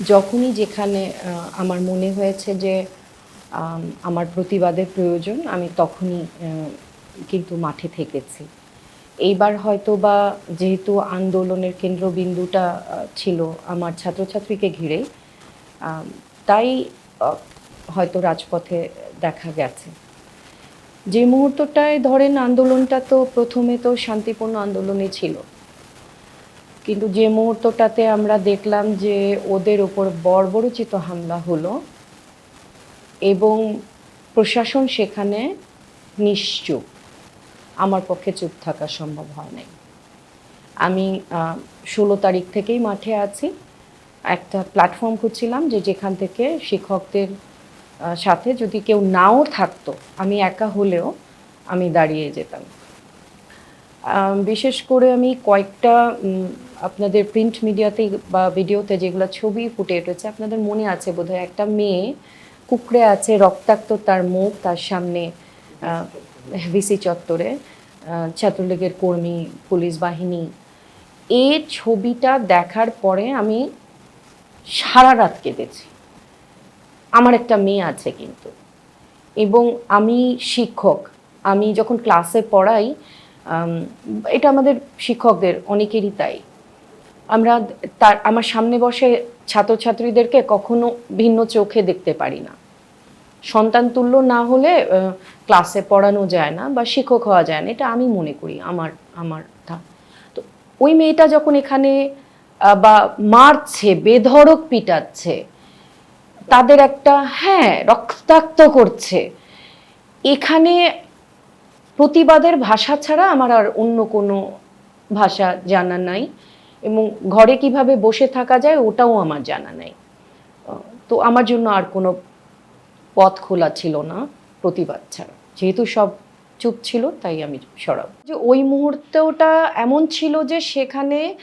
যখনই যেখানে আমার মনে হয়েছে যে আমার প্রতিবাদের প্রয়োজন আমি তখনই কিন্তু মাঠে থেকেছি। এইবার হয়তো বা যেহেতু আন্দোলনের কেন্দ্রবিন্দুটা ছিল আমার ছাত্রছাত্রীকে আম, তাই হয়তো রাজপথে দেখা গেছে। যে মুহূর্তটায় ধরেন আন্দোলনটা তো প্রথমে তো শান্তিপূর্ণ আন্দোলনই ছিল। কিন্তু যে মুহূর্তটাতে আমরা দেখলাম যে ওদের ওপর বর্বরচিত হামলা হলো এবং প্রশাসন সেখানে নিশ্চুপ, আমার পক্ষে চুপ থাকা সম্ভব হয় নাই। আমি ষোলো তারিখ থেকেই মাঠে আছি। একটা প্ল্যাটফর্ম খুঁজছিলাম যে যেখান থেকে শিক্ষকদের সাথে যদি কেউ নাও থাকতো, আমি একা হলেও আমি দাঁড়িয়ে যেতাম। বিশেষ করে আমি কয়েকটা আপনাদের প্রিন্ট মিডিয়াতে বা ভিডিওতে যেগুলো ছবি ফুটে উঠেছে, আপনাদের মনে আছে বোধহয় একটা মেয়ে কুকড়ে আছে, রক্তাক্ত তার মুখ তার সামনে ভিসি চত্বরে ছাত্রলীগের কর্মী, পুলিশ বাহিনী। এই ছবিটা দেখার পরে আমি সারা রাত কেঁদেছি। আমার একটা মেয়ে আছে কিন্তু। এবং আমি শিক্ষক। আমি যখন ক্লাসে পড়াই এটা আমাদের শিক্ষকদের, অনেকেরই তাই। আমরা তার, আমার সামনে বসে ছাত্রছাত্রীদেরকে কখনো ভিন্ন চোখে দেখতে পারি না। সন্তান তুল্য না হলে ক্লাসে পড়ানো যায় না বা শিক্ষক হওয়া যায় না, এটা আমি মনে করি, আমার আমার তো। ওই মেয়েটা যখন এখানে বা মারছে, বেধড়ক পিটাচ্ছে, তাদের একটা হ্যাঁ রক্তাক্ত করছে। এখানে প্রতিবাদের ভাষা ছাড়া আমার আর অন্য কোনো ভাষা জানা নাই এবং ঘরে কীভাবে বসে থাকা যায় ওটাও আমার জানা নাই। তো আমার জন্য আর কোনো পথ খোলা ছিল না প্রতিবাদ ছাড়া। যেহেতু সব চুপ ছিল, তাই আমি সরাব। যে ওই মুহূর্তটা এমন ছিল যে সেখানে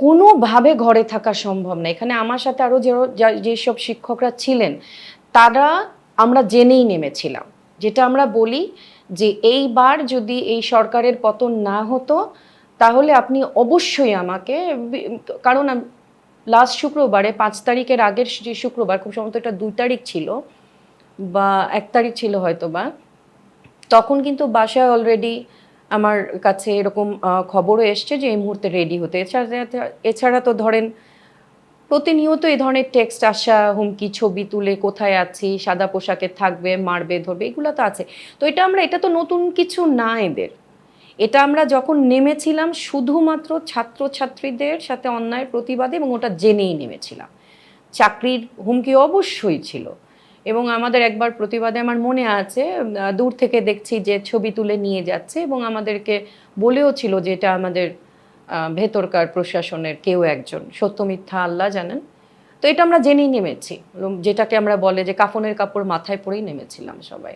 কোনোভাবে ঘরে থাকা সম্ভব না। এখানে আমার সাথে আরও যে যেসব শিক্ষকরা ছিলেন, তারা আমরা জেনেই নেমেছিলাম। যেটা আমরা বলি যে এইবার যদি এই সরকারের পতন না হতো, তাহলে আপনি অবশ্যই আমাকে কারণ লাস্ট শুক্রবারে পাঁচ তারিখের আগের যে শুক্রবার, খুব সম্ভবত এটা দুই তারিখ ছিল, বা এক তারিখ ছিল হয়তো বা তখন কিন্তু বাসায় অলরেডি আমার কাছে এরকম খবরও এসছে যে এই মুহূর্তে রেডি হতে। এছাড়া এছাড়া তো ধরেন প্রতিনিয়ত এই ধরনের টেক্সট আসা, হুমকি, ছবি তুলে কোথায় আছি, সাদা পোশাকে থাকবে, মারবে, ধরবে, এগুলো তো আছে। তো এটা আমরা, এটা তো নতুন কিছু না এদের। এটা আমরা যখন নেমেছিলাম, শুধুমাত্র ছাত্রছাত্রীদের সাথে অন্যায়ের প্রতিবাদে এবং ওটা জেনেই নেমেছিলাম। চাকরির হুমকি অবশ্যই ছিল। এবং আমাদের একবার প্রতিবাদে আমার মনে আছে দূর থেকে দেখছি যে ছবি তুলে নিয়ে যাচ্ছে এবং আমাদেরকে বলেও ছিল যে এটা আমাদের ভেতরকার প্রশাসনের কেউ একজন। সত্য মিথ্যা আল্লাহ জানেন। তো এটা আমরা জেনেই নেমেছি। যেটাকে আমরা বলে যে কাফনের কাপড় মাথায় পরেই নেমেছিলাম সবাই।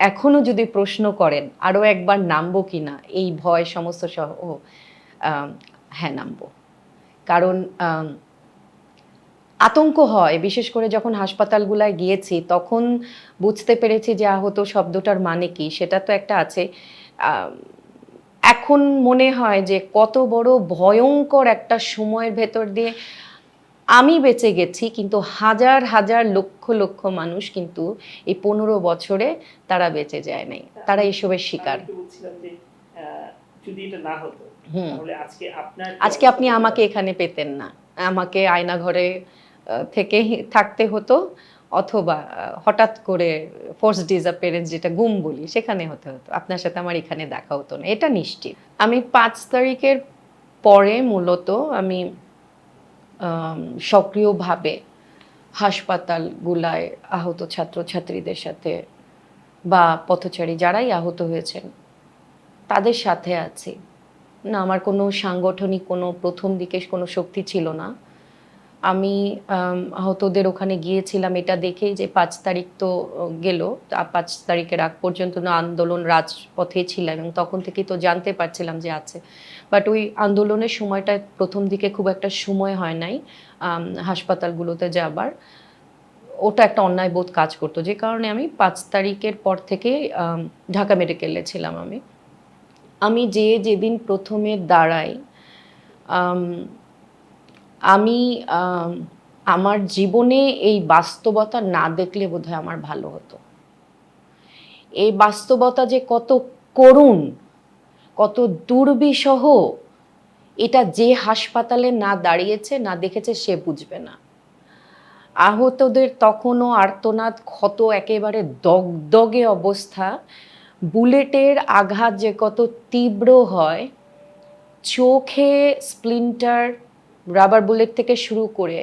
এখনও যদি প্রশ্ন করেন, আরও একবার নামবো কি না? এই ভয় সমস্ত সহ হ্যাঁ নামবো। কারণ আতঙ্ক হয়। বিশেষ করে যখন হাসপাতালগুলায় গিয়েছি, তখন বুঝতে পেরেছি যে আহত শব্দটার মানে কি? সেটা তো একটা আছে। এখন মনে হয় যে কত বড় ভয়ঙ্কর একটা সময়ের ভেতর দিয়ে আমি বেঁচে গেছি কিন্তু হাজার হাজার লক্ষ লক্ষ মানুষ কিন্তু এই পনেরো বছরে তারা বেঁচে যায় নাই। তারা এসবের শিকার। যদি এটা না হতো হুম। তাহলে আজকে আপনার আজকে আপনি আমাকে এখানে পেতেন না। আমাকে আয়না ঘরে থেকে থাকতে হতো। অথবা হঠাৎ করে ফোর্স ডিসঅ্যাপিয়ারেন্স যেটা গুম বলি সেখানে হতে হতো। আপনার সাথে আমার এখানে দেখা হতো না। এটা নিশ্চিত। আমি পাঁচ তারিখের পরে মূলত আমি আম, সক্রিয়ভাবে হাসপাতালগুলায় আহত ছাত্রছাত্রীদের সাথে বা পথচারী যারাই আহত হয়েছেন তাদের সাথে আছি। না আমার কোনো সাংগঠনিক কোনো প্রথম দিকে কোনো শক্তি ছিল না। আমি আহতদের ওখানে গিয়েছিলাম এটা দেখেই যে পাঁচ তারিখ তো গেল। পাঁচ তারিখের আগ পর্যন্ত না আন্দোলন রাজপথে ছিলাম এবং তখন থেকেই তো জানতে পারছিলাম যে আছে। বাট ওই আন্দোলনের সময়টা প্রথম দিকে খুব একটা সময় হয় নাই হাসপাতালগুলোতে যাবার। ওটা একটা অন্যায় বোধ কাজ করতো। যে কারণে আমি পাঁচ তারিখের পর থেকে ঢাকা মেডিকেলে ছিলাম আমি। আমি যে যেদিন প্রথমে দাঁড়াই আম, আমি আমার জীবনে এই বাস্তবতা না দেখলে বোধহয় আমার ভালো হতো। এই বাস্তবতা যে কত করুণ কত দুর্বিষহ এটা যে হাসপাতালে না দাঁড়িয়েছে না দেখেছে সে বুঝবে না। আহতদের তখনও আর্তনাদ ক্ষত একেবারে দগদগে অবস্থা। বুলেটের আঘাত যে কত তীব্র হয় চোখে স্প্লিন্টার রাবার বুলেট থেকে শুরু করে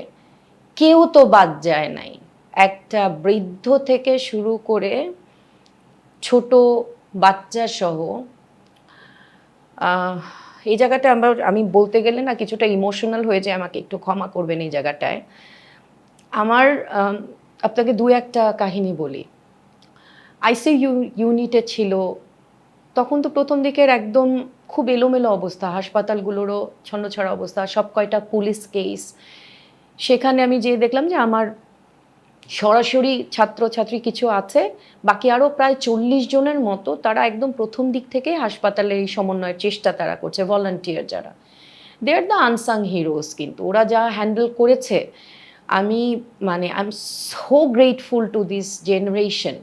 কেউ তো বাদ যায় নাই। একটা বৃদ্ধ থেকে শুরু করে ছোট বাচ্চা সহ এই জায়গাটা আমরা, আমি বলতে গেলে না কিছুটা ইমোশনাল হয়ে যায়, আমাকে একটু ক্ষমা করবেন এই জায়গাটায়। আমার আপনাকে দু একটা কাহিনী বলি। আইসিইউ ইউনিটে ছিল, তখন তো প্রথম দিকের একদম খুব এলোমেলো অবস্থা, হাসপাতালগুলোরও ছন্নছড়া অবস্থা, সব কয়টা পুলিশ কেস। সেখানে আমি যেয়ে দেখলাম যে আমার সরাসরি ছাত্রছাত্রী কিছু আছে, বাকি আরও প্রায় চল্লিশ জনের মতো তারা একদম প্রথম দিক থেকে হাসপাতালে এই সমন্বয়ের চেষ্টা তারা করছে ভলান্টিয়ার যারা। They are the unsung heroes কিন্তু, ওরা যা হ্যান্ডেল করেছে, আমি মানে I am so grateful to this generation